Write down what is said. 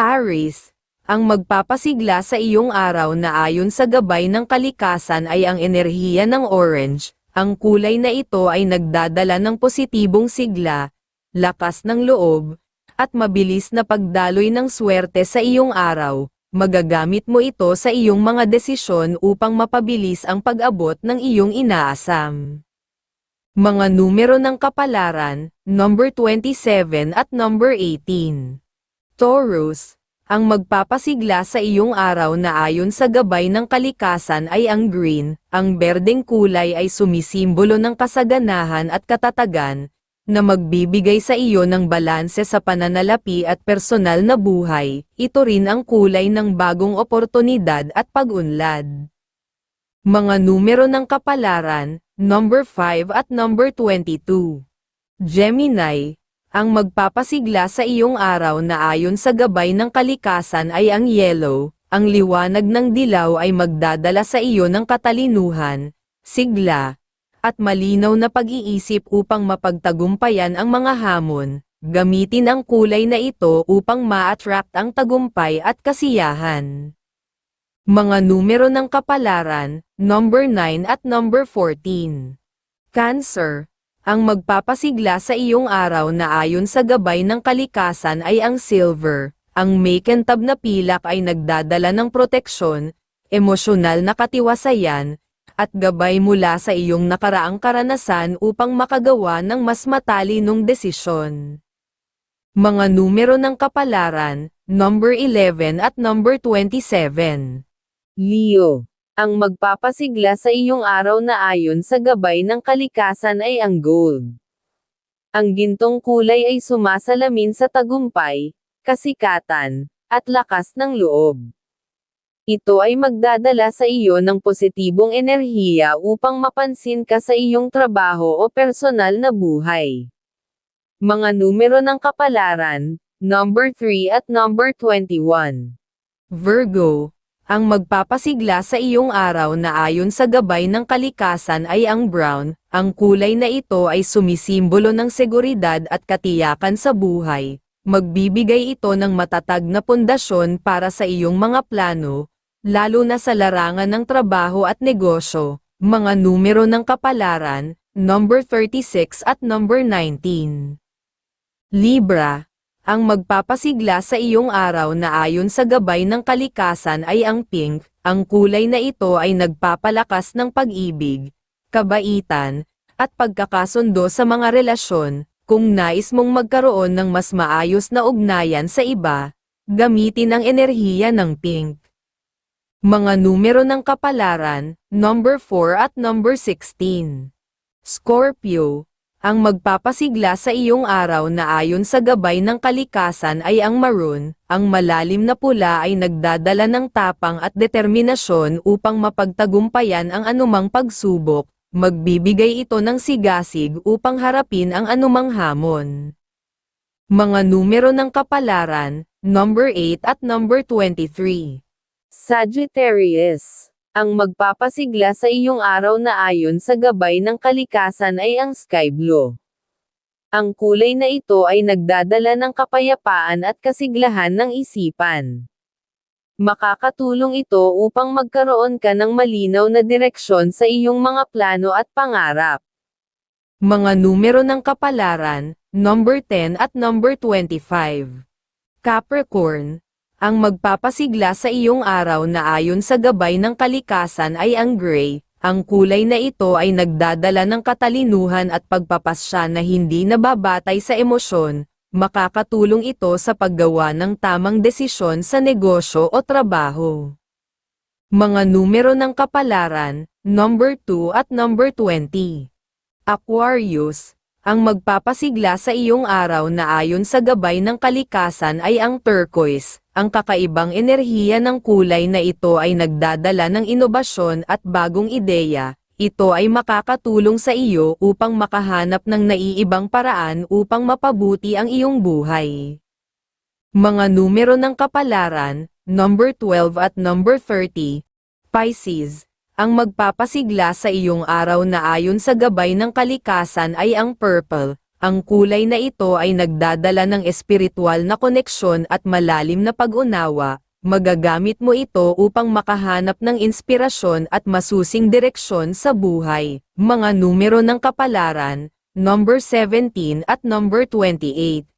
Aris, ang magpapasigla sa iyong araw na ayon sa gabay ng kalikasan ay ang enerhiya ng orange, ang kulay na ito ay nagdadala ng positibong sigla, lakas ng loob, at mabilis na pagdaloy ng swerte sa iyong araw. Magagamit mo ito sa iyong mga desisyon upang mapabilis ang pag-abot ng iyong inaasam. Mga numero ng kapalaran, number 27 at number 18. Taurus, ang magpapasigla sa iyong araw na ayon sa gabay ng kalikasan ay ang green, ang berdeng kulay ay sumisimbolo ng kasaganahan at katatagan, na magbibigay sa iyo ng balanse sa pananalapi at personal na buhay, ito rin ang kulay ng bagong oportunidad at pag-unlad. Mga numero ng kapalaran, number 5 at number 22. Gemini, ang magpapasigla sa iyong araw na ayon sa gabay ng kalikasan ay ang yellow, ang liwanag ng dilaw ay magdadala sa iyo ng katalinuhan, sigla, at malinaw na pag-iisip upang mapagtagumpayan ang mga hamon. Gamitin ang kulay na ito upang ma-attract ang tagumpay at kasiyahan. Mga numero ng kapalaran, number 9 at number 14. Cancer, ang magpapasigla sa iyong araw na ayon sa gabay ng kalikasan ay ang silver. Ang makentab na pilak ay nagdadala ng proteksyon, emosyonal na katiwasayan, at gabay mula sa iyong nakaraang karanasan upang makagawa ng mas matalinong desisyon. Mga numero ng kapalaran, number 11 at number 27. Leo, ang magpapasigla sa iyong araw na ayon sa gabay ng kalikasan ay ang gold. Ang gintong kulay ay sumasalamin sa tagumpay, kasikatan, at lakas ng loob. Ito ay magdadala sa iyo ng positibong enerhiya upang mapansin ka sa iyong trabaho o personal na buhay. Mga numero ng kapalaran, number 3 at number 21. Virgo, ang magpapasigla sa iyong araw na ayon sa gabay ng kalikasan ay ang brown, ang kulay na ito ay sumisimbolo ng seguridad at katiyakan sa buhay. Magbibigay ito ng matatag na pundasyon para sa iyong mga plano, lalo na sa larangan ng trabaho at negosyo, mga numero ng kapalaran, number 36 at number 19. Libra, ang magpapasigla sa iyong araw na ayon sa gabay ng kalikasan ay ang pink, ang kulay na ito ay nagpapalakas ng pag-ibig, kabaitan, at pagkakasundo sa mga relasyon, kung nais mong magkaroon ng mas maayos na ugnayan sa iba, gamitin ang enerhiya ng pink. Mga numero ng kapalaran, number 4 at number 16. Scorpio, ang magpapasigla sa iyong araw na ayon sa gabay ng kalikasan ay ang maroon, ang malalim na pula ay nagdadala ng tapang at determinasyon upang mapagtagumpayan ang anumang pagsubok, magbibigay ito ng sigasig upang harapin ang anumang hamon. Mga numero ng kapalaran, number 8 at number 23. Sagittarius. Ang magpapasigla sa iyong araw na ayon sa gabay ng kalikasan ay ang sky blue. Ang kulay na ito ay nagdadala ng kapayapaan at kasiglahan ng isipan. Makakatulong ito upang magkaroon ka ng malinaw na direksyon sa iyong mga plano at pangarap. Mga numero ng kapalaran, number 10 at number 25. Capricorn, ang magpapasigla sa iyong araw na ayon sa gabay ng kalikasan ay ang gray, ang kulay na ito ay nagdadala ng katalinuhan at pagpapasya na hindi nababatay sa emosyon, makakatulong ito sa paggawa ng tamang desisyon sa negosyo o trabaho. Mga numero ng kapalaran, number 2 at number 20. Aquarius, ang magpapasigla sa iyong araw na ayon sa gabay ng kalikasan ay ang turquoise, ang kakaibang enerhiya ng kulay na ito ay nagdadala ng inobasyon at bagong ideya, ito ay makakatulong sa iyo upang makahanap ng naiibang paraan upang mapabuti ang iyong buhay. Mga numero ng kapalaran, number 12 at number 30, Pisces, ang magpapasigla sa iyong araw na ayon sa gabay ng kalikasan ay ang purple, Ang kulay na ito ay nagdadala ng espiritual na koneksyon at malalim na pag-unawa, magagamit mo ito upang makahanap ng inspirasyon at masusing direksyon sa buhay. Mga numero ng kapalaran, number 17 at number 28.